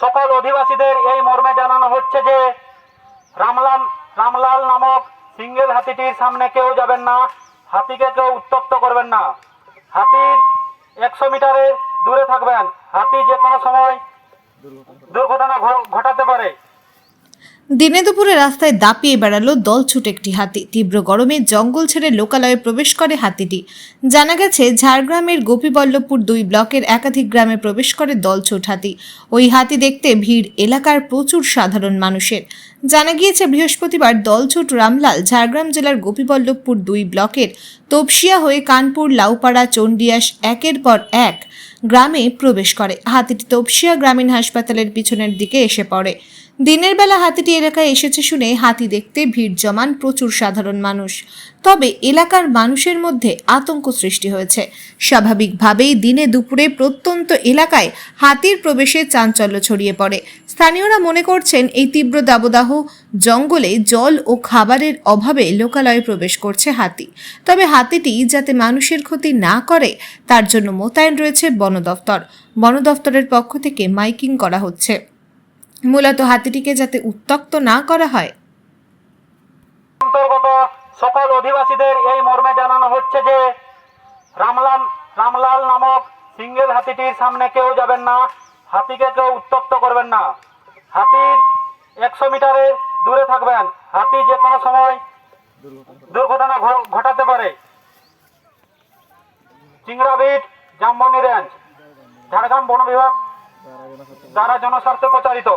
সকল অধিবাসীদের এই মর্মে জানানো হচ্ছে যে রামলাল রামলাল নামক সিঙ্গেল হাতিটির সামনে কেউ যাবেন না, হাতিকে কেউ উত্তপ্ত করবেন না। হাতির একশো মিটারের দূরে থাকবেন। হাতি যে কোনো সময় দুর্ঘটনা ঘটাতে পারে। দিনে দুপুরে রাস্তায় দাপিয়ে বেড়ালো দলছুট একটি হাতি। তীব্র গরমে জঙ্গল ছেড়ে লোকালয়ে প্রবেশ করে হাতিটি। জানা গেছে, ঝাড়গ্রামের গোপীবল্লভপুর দুই ব্লকের একাধিক গ্রামে প্রবেশ করে দলছুট হাতি। ওই হাতি দেখতে ভিড় এলাকার প্রচুর সাধারণ মানুষের। জানা গিয়েছে, বৃহস্পতিবার দলছুট রামলাল ঝাড়গ্রাম জেলার গোপীবল্লভপুর দুই ব্লকের তপসিয়া হয়ে কানপুর, লাউপাড়া, চণ্ডিয়াস একের পর এক গ্রামে প্রবেশ করে। হাতিটি তপসিয়া গ্রামীণ হাসপাতালের পিছনের দিকে এসে পড়ে। দিনের বেলা হাতিটি এলাকায় এসেছে শুনে হাতি দেখতে ভিড় জমান প্রচুর সাধারণ মানুষ। তবে এলাকার মানুষের মধ্যে আতঙ্ক সৃষ্টি হয়েছে। স্বাভাবিকভাবেই দিনে দুপুরে প্রত্যন্ত এলাকায় হাতির প্রবেশে চাঞ্চল্য ছড়িয়ে পড়ে। স্থানীয়রা মনে করছেন এই তীব্র দাবদাহ জঙ্গলে জল ও খাবারের অভাবে লোকালয়ে প্রবেশ করছে হাতি। তবে হাতিটি যাতে মানুষের ক্ষতি না করে, তার জন্য মোতায়েন রয়েছে বন দফতর। বন দফতরের পক্ষ থেকে মাইকিং করা হচ্ছে। মূলত হাতিটিকে যাতে উত্তক্ত না করা হয়। অন্তর্গত সকল অধিবাসীদের এই মর্মে জানানো হচ্ছে যে, রামলাল রামলাল নামক সিঙ্গেল হাতিটির সামনে কেউ যাবেন না। হাতিকে কেউ উত্তপ্ত করবেন না। হাতির একশো মিটারে দূরে থাকবেন। হাতি যে কোনো সময় দুর্ঘটনা ঘটাতে পারে। চিংড়াবিট জামবনি রেঞ্জ, ঝাড়গ্রাম বন বিভাগ দ্বারা জনস্বার্থে প্রচারিত।